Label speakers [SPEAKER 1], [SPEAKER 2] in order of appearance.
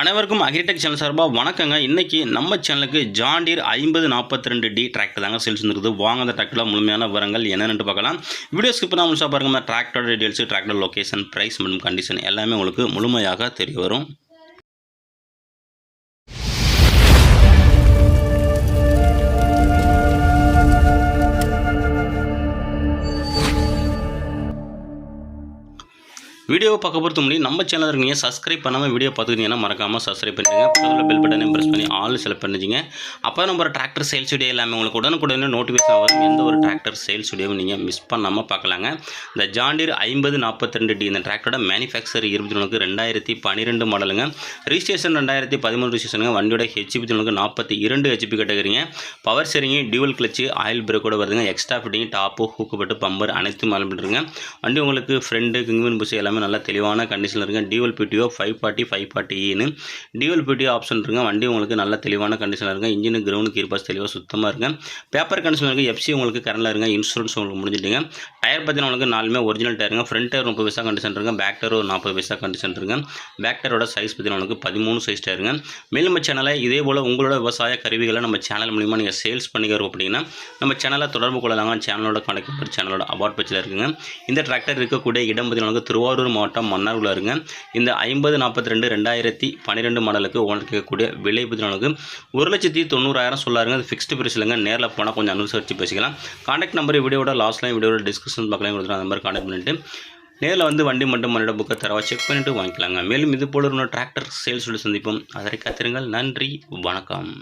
[SPEAKER 1] அனைவருக்கும் agritech channel சார்பாக வணக்கங்க. இன்றைக்கி நம்ம சேனலுக்கு ஜாண்டீர் ஐம்பது நாற்பத்தி ரெண்டு டி டிராக்டர் தாங்க சேல்ஸ் இருக்குது வாங்க அந்த டிராக்டரில் முழுமையான விவரங்கள் என்னென்னு பார்க்கலாம். வீடியோ ஸ்கிப் பண்ணாமல் முழுசாக பாருங்கள் tractor details tractor location price மற்றும் கண்டிஷன் எல்லாமே உங்களுக்கு முழுமையாக தெரிய வரும். வீடியோவை பார்க்க பொறுத்த முடியும் நம்ம சேனல் இருக்கீங்க சப்ஸ்கிரைப் பண்ணாமல் வீடியோ பார்த்துக்கிட்டீங்கன்னா மறக்காமல் சப்ஸ்கிரைப் பண்ணிடுங்க பக்கத்தில் பெல் பட்டனை ப்ரெஸ் பண்ணி ஆல் செலக்ட் பண்ணிச்சிங்க அப்போ நம்ம டிராக்டர் சேல்ஸ் வீடியோ எல்லாமே உங்களுக்கு உடனுக்குடனே நோட்டிஃபிகேஷன் ஆகும். எந்த ஒரு டிராக்டர் சேல்ஸ் வீடியோவும் நீங்கள் மிஸ் பண்ணாமல் பார்க்கலாங்க. இந்த ஜாண்டியர் ஐம்பது நாற்பத்தி ரெண்டு டி இந்த டிராக்டரோட மேனுஃபேக்சர் இருபத்தி ஒன்றுக்கு ரெண்டாயிரத்தி பன்னிரெண்டு மாடலுங்க ரிஜிஸ்ட்ரேஷன் ரெண்டாயிரத்தி பதிமூணு ரிஜிஸ்ட்ரேஷனுங்க வண்டியோட ஹெச்பி தொண்ணூறு நாற்பத்தி இரண்டு ஹெச்பி கேட்டகரிங்க பவர் சரிங்க டியூவல் கிளச்சு ஆயில் பிரேக்கோட வருதுங்க. எக்ஸ்ட்ரா ஃபிட்டிங் டாப்பு ஹூக்குப்பட்டு பம்பர் அனைத்தும் மாலம் பண்ணுறங்க வண்டி உங்களுக்கு ஃப்ரெண்டு கிங்மின் புஷ் எல்லாமே நல்லா தெளிவான கண்டிஷனில் இருக்குது dual PTO five forty five ஃபார்ட்டின்னு dual PTO option இருக்குங்க வண்டி உங்களுக்கு நல்ல தெளிவான கண்டிஷனில் இருக்குங்க இன்ஜின் கிரவுண்ட் கீர்பாஸ் தெளிவாக சுத்தமாக இருக்குங்க பேப்பர் கண்டிஷனில் இருக்குது எஃப்சி உங்களுக்கு கரண்டில் இருங்க. இன்சூரன்ஸ் உங்களுக்கு முடிஞ்சிட்டுங்க. டயர் பார்த்தீங்கன்னா உங்களுக்கு நாலுமே ஒரிஜினல் டயருங்க ஃப்ரண்ட் டயர் முப்பது பைசா கண்டிஷன் இருக்குங்க பேக் டயர் ஒரு நாற்பது பைசா கண்டிஷன் இருக்குங்க பேக் டயரோட சைஸ் பார்த்தீங்கன்னா உங்களுக்கு பதிமூணு சைஸ் டயருங்க மேலும் நம்ம சேனலை இதே போல் உங்களோட விவசாய கருவிகளை நம்ம சேனல் மூலிமா நீங்கள் சேல்ஸ் பண்ணிக்கிறோம் அப்படின்னா நம்ம சேனலை தொடர்பு கொள்ளலாங்க. சேனலோட கணக்கு சேனலோட அவார்ட் பேச்சில் இருக்குங்க. இந்த டிராக்டர் இருக்கக்கூடிய இடம் பார்த்தீங்கன்னா திருவாரூர் ஈரோடு மாவட்டம் மன்னார்குள்ள இருங்க. இந்த ஐம்பது நாற்பத்தி ரெண்டு ரெண்டாயிரத்தி பன்னிரெண்டு மாடலுக்கு ஓனர் கேட்கக்கூடிய விலை பதினாலுக்கு ஒரு லட்சத்தி தொண்ணூறாயிரம் சொல்லாருங்க. அது ஃபிக்ஸ்டு பிரைஸ் இல்லைங்க. நேரில் போனால் கொஞ்சம் அனுசரித்து பேசிக்கலாம். காண்டாக்ட் நம்பர் வீடியோட லாஸ்ட்லாம் வீடியோட டிஸ்கிரிப்ஷன் பார்க்கலாம் கொடுத்துருவோம் அந்த மாதிரி காண்டாக்ட் பண்ணிட்டு நேரில் வந்து வண்டி மட்டும் மண்ணிட புக்கை தரவா செக் பண்ணிவிட்டு வாங்கிக்கலாங்க. மேலும் இது போல ஒரு டிராக்டர் சொல்லி சந்திப்போம். அதற்கு காத்திருங்கள் நன்றி. வணக்கம்.